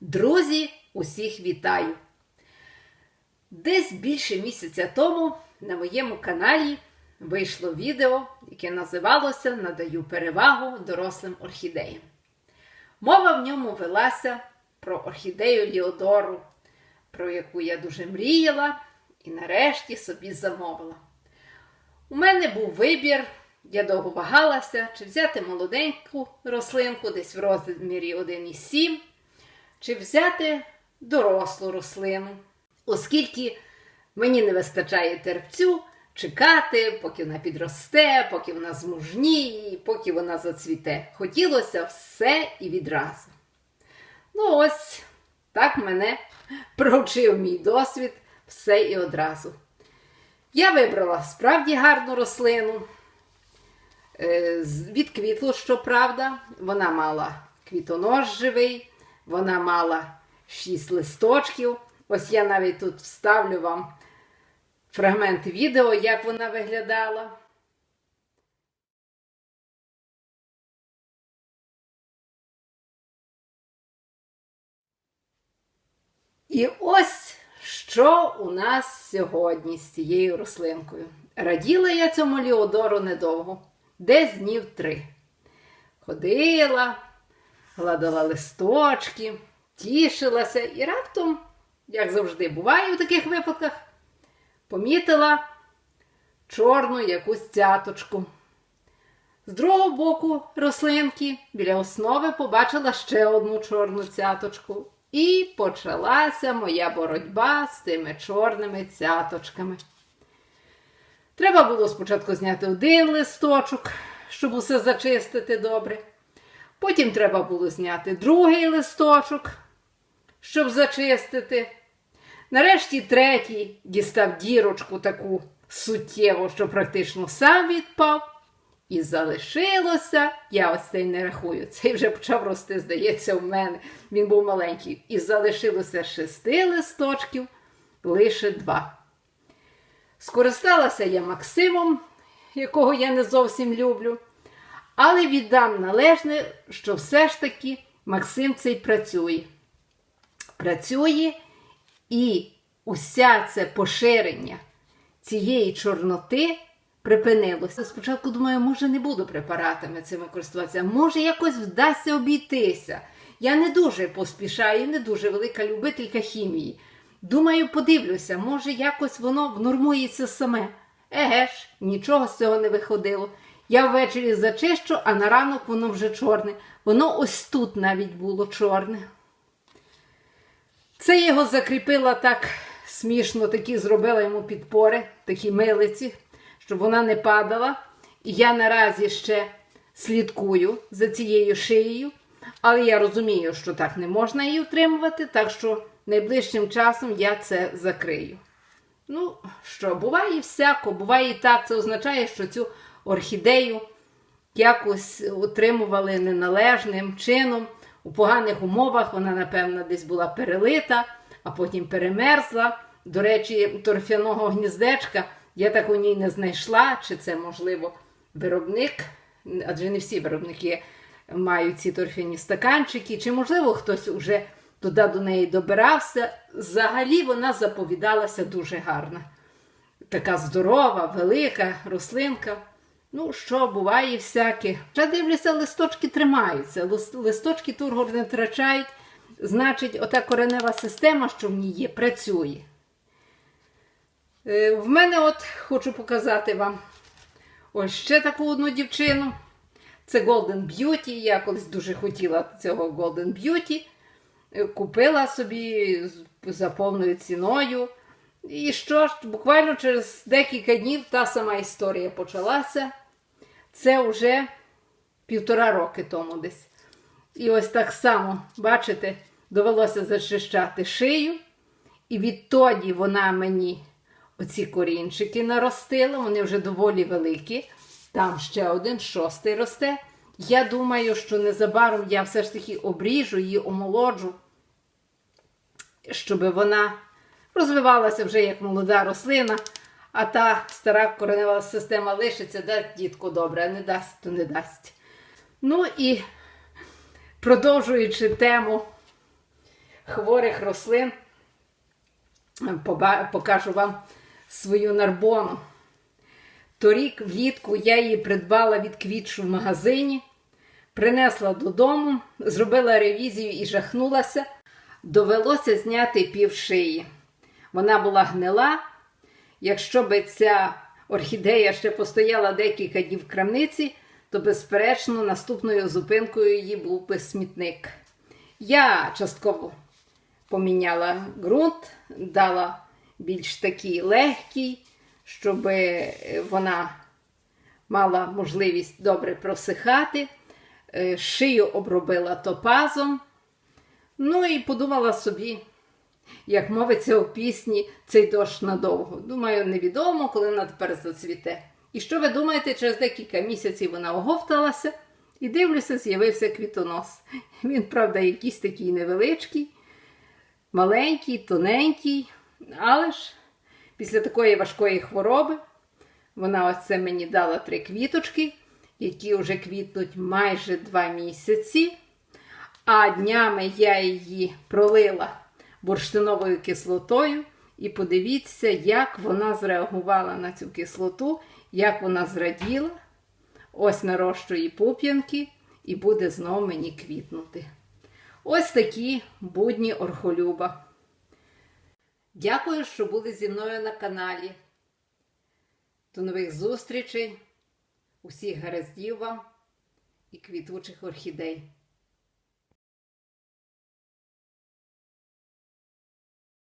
Друзі, усіх вітаю! Десь більше місяця тому на моєму каналі вийшло відео, яке називалося Надаю перевагу дорослим орхідеям. Мова в ньому велася про орхідею Ліодору, про яку я дуже мріяла і нарешті собі замовила. У мене був вибір, я довго вагалася, чи взяти молоденьку рослинку десь в розмірі 1,7, чи взяти дорослу рослину, оскільки мені не вистачає терпцю чекати, поки вона підросте, поки вона змужніє, поки вона зацвіте. Хотілося все і відразу. Ну, ось так мене провчив мій досвід все і одразу. Я вибрала справді гарну рослину. Е, Відквітлу, щоправда, вона мала квітонож живий, вона мала шість листочків. Ось я навіть тут вставлю вам фрагмент відео, як вона виглядала. І ось що у нас сьогодні з цією рослинкою. Раділа я цьому Ліодору недовго, десь днів три. Ходила, гладила листочки, тішилася і раптом, як завжди буває в таких випадках, помітила чорну якусь цяточку. З другого боку рослинки біля основи побачила ще одну чорну цяточку. І почалася моя боротьба з тими чорними цяточками. Треба було спочатку зняти один листочок, щоб усе зачистити добре. Потім треба було зняти другий листочок, щоб зачистити. Нарешті третій дістав дірочку таку суттєву, що практично сам відпав. І залишилося, я ось цей не рахую, цей вже почав рости, здається, в мене. Він був маленький. І залишилося шести листочків, лише два. Скористалася я Максимом, якого я не зовсім люблю, але віддам належне, що все ж таки Максим цей працює. Працює і уся це поширення цієї чорноти припинилося. Спочатку думаю, може не буду препаратами цими користуватися, може якось вдасться обійтися. Я не дуже поспішаю, не дуже велика любителька хімії. Думаю, подивлюся, може якось воно внормується саме. Еге ж, нічого з цього не виходило. Я ввечері зачищу, а на ранок воно вже чорне. Воно ось тут навіть було чорне. Це його закріпила так смішно, такі зробила йому підпори, такі милиці, щоб вона не падала. І я наразі ще слідкую за цією шиєю, але я розумію, що так не можна її утримувати, так що найближчим часом я це закрию. Ну, що, буває всяко, буває і так. Це означає, що цю орхідею якось утримували неналежним чином. У поганих умовах вона, напевно, десь була перелита, а потім перемерзла. До речі, торфяного гніздечка я так у ній не знайшла, чи це, можливо, виробник, адже не всі виробники мають ці торфяні стаканчики, чи, можливо, хтось уже туди до неї добирався. Взагалі вона заповідалася дуже гарна. Така здорова, велика рослинка. Ну, що, буває всяке. Ще дивлюся, листочки тримаються. Листочки тургор не втрачають. Значить, ота коренева система, що в ній є, працює. Е, В мене от хочу показати вам ось ще таку одну дівчину. Це Golden Beauty. Я колись дуже хотіла цього Golden Beauty. Е, Купила собі за повною ціною. І що ж, буквально через декілька днів та сама історія почалася. Це вже півтора роки тому десь. І ось так само, бачите, довелося зачищати шию. І відтоді вона мені оці корінчики наростила, вони вже доволі великі. Там ще один шостий росте. Я думаю, що незабаром я все ж таки обріжу її, омолоджу, щоб вона розвивалася вже як молода рослина, а та стара коренева система лишиться, дасть дітку добре, а не дасть, то не дасть. Ну і продовжуючи тему хворих рослин покажу вам свою нарбону. Торік влітку я її придбала від квітшу в магазині, принесла додому, зробила ревізію і жахнулася. Довелося зняти пів шиї. Вона була гнила. Якщо би ця орхідея ще постояла декілька днів в крамниці, то, безперечно, наступною зупинкою її був би смітник. Я частково поміняла ґрунт, дала більш такий легкий, щоб вона мала можливість добре просихати. Е, Шию обробила топазом. Ну і подумала собі, як мовиться у пісні, цей дощ надовго. Думаю, невідомо, коли вона тепер зацвіте. І що ви думаєте, через декілька місяців вона оговталася і дивлюся, з'явився квітонос. Він, правда, якийсь такий невеличкий, маленький, тоненький, але ж після такої важкої хвороби вона ось це мені дала три квіточки, які вже квітнуть майже два місяці. А днями я її пролила бурштиновою кислотою. І подивіться, як вона зреагувала на цю кислоту, як вона зраділа. Ось нарощує пуп'янки і буде знов мені квітнути. Ось такі будні орхолюба. Дякую, що були зі мною на каналі. До нових зустрічей, усіх гараздів вам і квітучих орхідей.